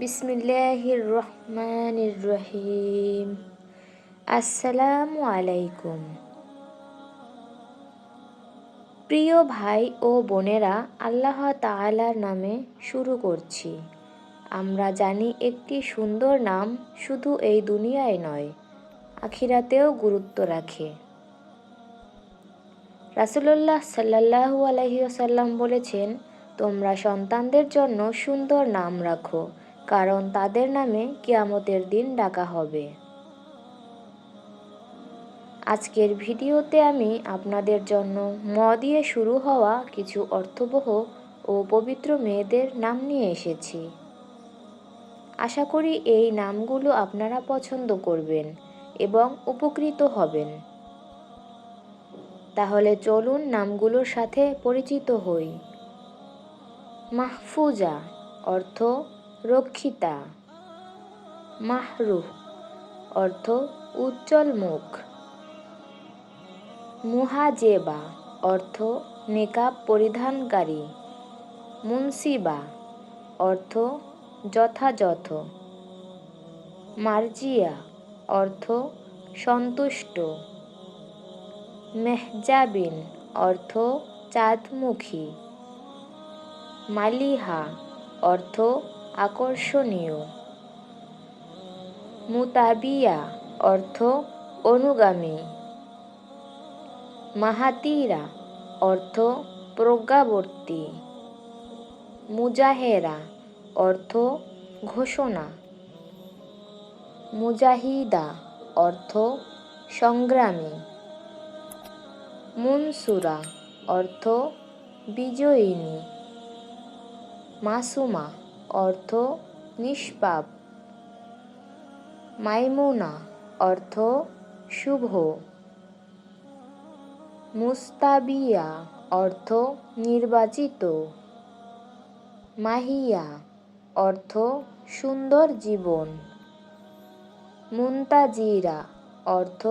বিসমিল্লাহির রহমানির রহিম আসসালামু আলাইকুম প্রিয় ভাই ও বোনেরা, আল্লাহ তাআলার নামে শুরু করছি। আমরা জানি একটি সুন্দর নাম শুধু এই দুনিয়ায় নয়, আখিরাতেও গুরুত্ব রাখে। রাসুলুল্লাহ সাল্লাহু আলহিউসাল্লাম বলেছেন, তোমরা সন্তানদের জন্য সুন্দর নাম রাখো, কারণ তাদের নামে কিয়ামতের দিন ডাকা হবে। আজকের ভিডিওতে আমি আপনাদের জন্য ম দিয়ে শুরু হওয়া কিছু অর্থবহ ও পবিত্র মেয়েদের নাম নিয়ে এসেছি। আশা করি এই নামগুলো আপনারা পছন্দ করবেন এবং উপকৃত হবেন। তাহলে চলুন নামগুলোর সাথে পরিচিত হই। মাহফুজা অর্থ রক্ষিতা। মাহরুহ অর্থ উজ্জ্বল মুখ। মুহাজেবা, অর্থ নেকাব পরিধানকারী। মুন্সিবা, অর্থ যথাযথ। মার্জিয়া, অর্থ সন্তুষ্ট। মেহজাবিন, অর্থ চাঁদমুখী। মালিহা, অর্থ আকর্ষণীয়। মুতাবিয়া, অর্থ অনুগামী। মাহাতিরা, অর্থ প্রজ্ঞাবর্তী। মুজাহেরা, অর্থ ঘোষণা। মুজাহিদা, অর্থ সংগ্রামী। মুনসুরা, অর্থ বিজয়িনী। মাসুমা, অর্থ নিষ্পাপ। মাইমুনা, অর্থ শুভ। মুস্তাবিয়া অর্থ নির্বাচিত। মাহিয়া অর্থ সুন্দর জীবন। মুন্তাজিরা অর্থ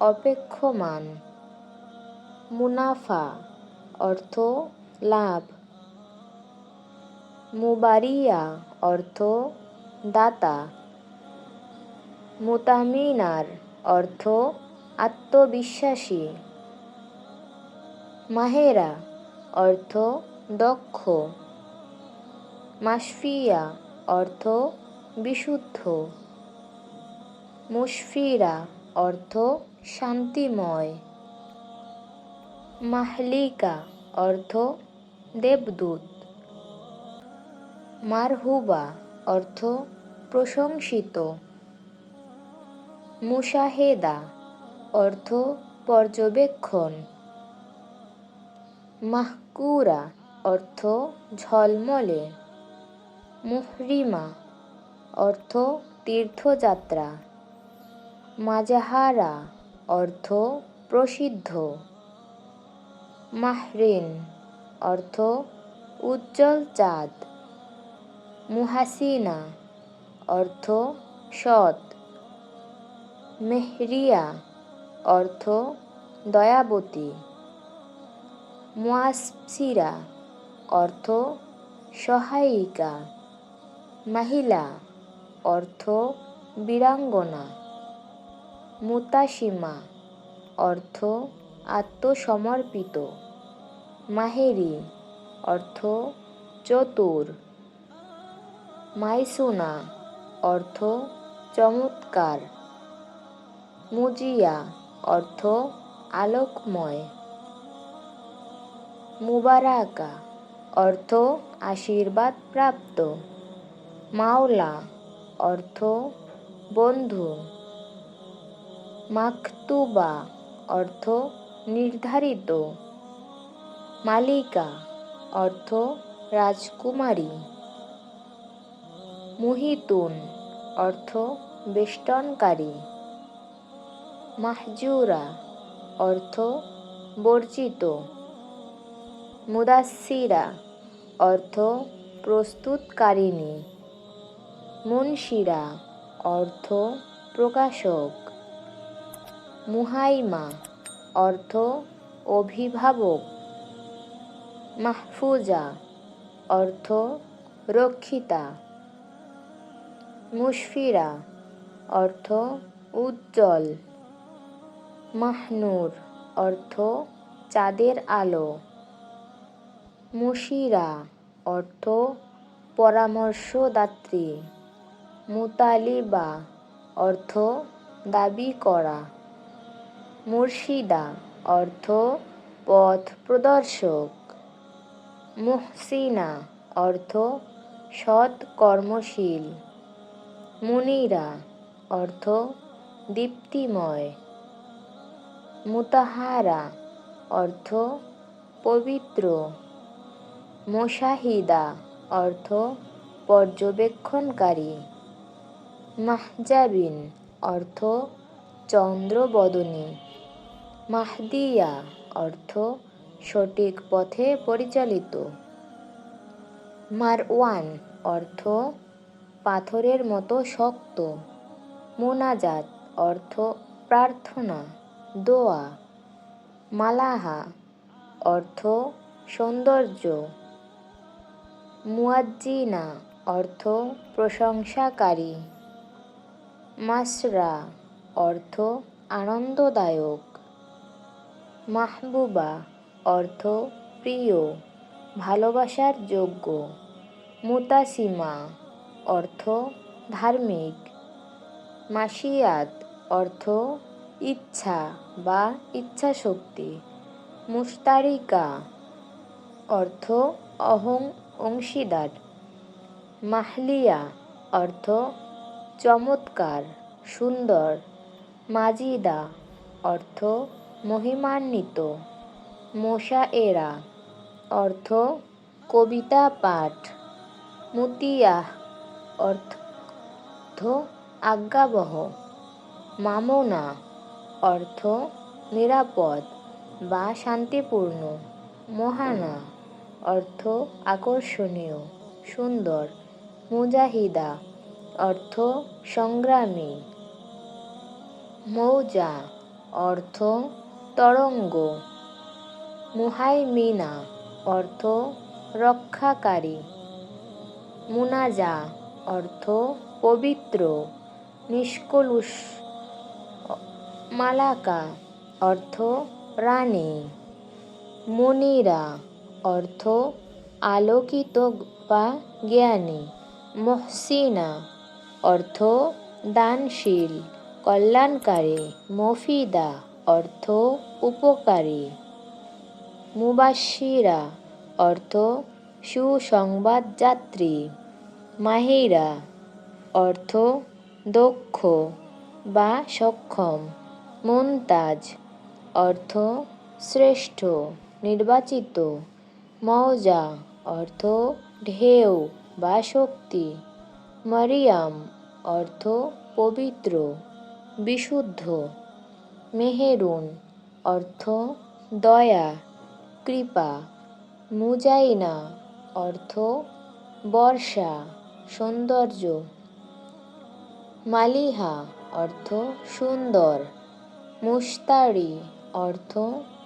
অপেক্ষমান। মুনাফা অর্থ লাভ। মুবারিয়া অর্থ দাতা। মুতামিনার অর্থ আত্মবিশ্বাসী। মাহেরা অর্থ দক্ষ মাসফিয়া অর্থ বিশুদ্ধ মুশফিরা অর্থ শান্তিময় মাহলিকা অর্থ দেবদূত মারহুবা অর্থ প্রশংসিত মুশাহেদা অর্থ পর্যবেক্ষণ মাহকুরা অর্থ ঝলমলে। মুহরিমা অর্থ তীর্থযাত্রা। মাজাহারা অর্থ প্রসিদ্ধ। মাহরিন অর্থ উজ্জ্বল চাঁদ। মুহাসিনা অর্থ সৎ। মেহরিয়া অর্থ দয়াবতী। মুয়াসিরা অর্থ সহায়িকা। মাহিলা, অর্থ বীরাঙ্গনা। মুতাসিমা, অর্থ আত্মসমর্পিত। মাহেরি, অর্থ চতুর। মাইসুনা, অর্থ চমৎকার। মুজিয়া, অর্থ আলোকময়। মুবারাকা, অর্থ আশীর্বাদ প্রাপ্ত। মাওলা, অর্থ বন্ধু। মাকতুবা, অর্থ নির্ধারিত। মালিকা, অর্থ রাজকুমারী। মুহিতুন, অর্থ বেষ্টনকারী। মাহজুরা, অর্থ বর্জিত। মুদাসিরা অর্থ প্রস্তুতকারিণী। মুনশিরা, অর্থ প্রকাশক। মুহাইমা, অর্থ অভিভাবক। মাহফুজা, অর্থ রক্ষিতা। মুশফিরা, অর্থ উজ্জ্বল। মাহনুর, অর্থ চাঁদের আলো। মুশিরা, অর্থ পরামর্শদাত্রী। মুতালিবা, অর্থ দাবি করা। মুর্শিদা, অর্থ পথ প্রদর্শক। মুহসিনা, অর্থ সৎ কর্মশীল। মুনিরা, অর্থ দীপ্তিময়। মুতাহারা, অর্থ পবিত্র। মোশাহিদা, অর্থ পর্যবেক্ষণকারী। মাহজাবিন, অর্থ চন্দ্রবদনী। মাহদিয়া, অর্থ সঠিক পথে পরিচালিত। মারওয়ান, অর্থ পাথরের মতো শক্ত। মোনাজাত, অর্থ প্রার্থনা, দোয়া। মালাহা, অর্থ সৌন্দর্য। মুয়াজ্জিনা, অর্থ প্রশংসাকারী। মাসরা, অর্থ আনন্দদায়ক। মাহবুবা, অর্থ প্রিয়, ভালোবাসার যোগ্য। মুতাসিমা, অর্থ ধার্মিক। মাসিয়াত, অর্থ ইচ্ছা বা ইচ্ছাশক্তি। মুস্তারিকা অর্থ অহং অংশীদার। মাহলিয়া অর্থ চমৎকার, সুন্দর। মাজিদা অর্থ মহিমান্বিত। মোশাএরা অর্থ কবিতা পাঠ। মুতিয়াহ অর্থ আজ্ঞাবহ। মামনা অর্থ নিরাপদ বা শান্তিপূর্ণ। মহানা অর্থ আকর্ষণীয়, সুন্দর। মুজাহিদা, অর্থ সংগ্রামী। মৌজা, অর্থ তরঙ্গ। মুহাইমিনা, অর্থ রক্ষাকারী। মুনাজা, অর্থ পবিত্র। নিষ্কলুষ, মালাকা, অর্থ রানী। মনিরা অর্থ আলোকিত বা জ্ঞানী। মহসিনা। অর্থ দানশীল, কল্যাণকারী, মফিদা। অর্থ উপকারী। মুবাশিরা অর্থ সুসংবাদযাত্রী। মাহিরা। অর্থ দক্ষ বা সক্ষম। মুনতাজ। অর্থ শ্রেষ্ঠ, নির্বাচিত। মৌজা, অর্থ ঢেউ বা শক্তি। মরিয়াম, অর্থ পবিত্র, বিশুদ্ধ। মেহেরুন, অর্থ দয়া, কৃপা। মুজাইনা, অর্থ বর্ষা, সৌন্দর্য। মালিহা, অর্থ সুন্দর। মুস্তারি অর্থ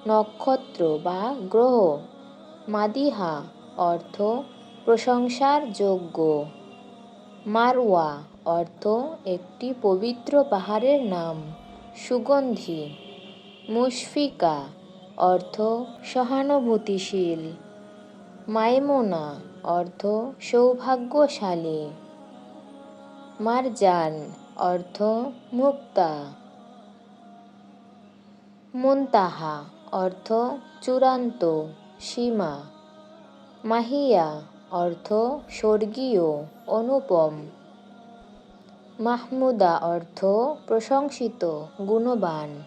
নক্ষত্র বা গ্রহ। মাদিহা, অর্থ প্রশংসার যোগ্য। মারওয়া, অর্থ একটি পবিত্র পাহাড়ের নাম। সুগন্ধি, মুশফিকা, অর্থ সহানুভূতিশীল। মাইমুনা, অর্থ সৌভাগ্যশালী। মারজান, অর্থ মুক্তা। মুনতাহা, অর্থ চূড়ান্ত। সীমা। মাহিয়া অর্থ স্বর্গীয় অনুপম। মাহমুদা অর্থ প্রশংসিত গুণবান।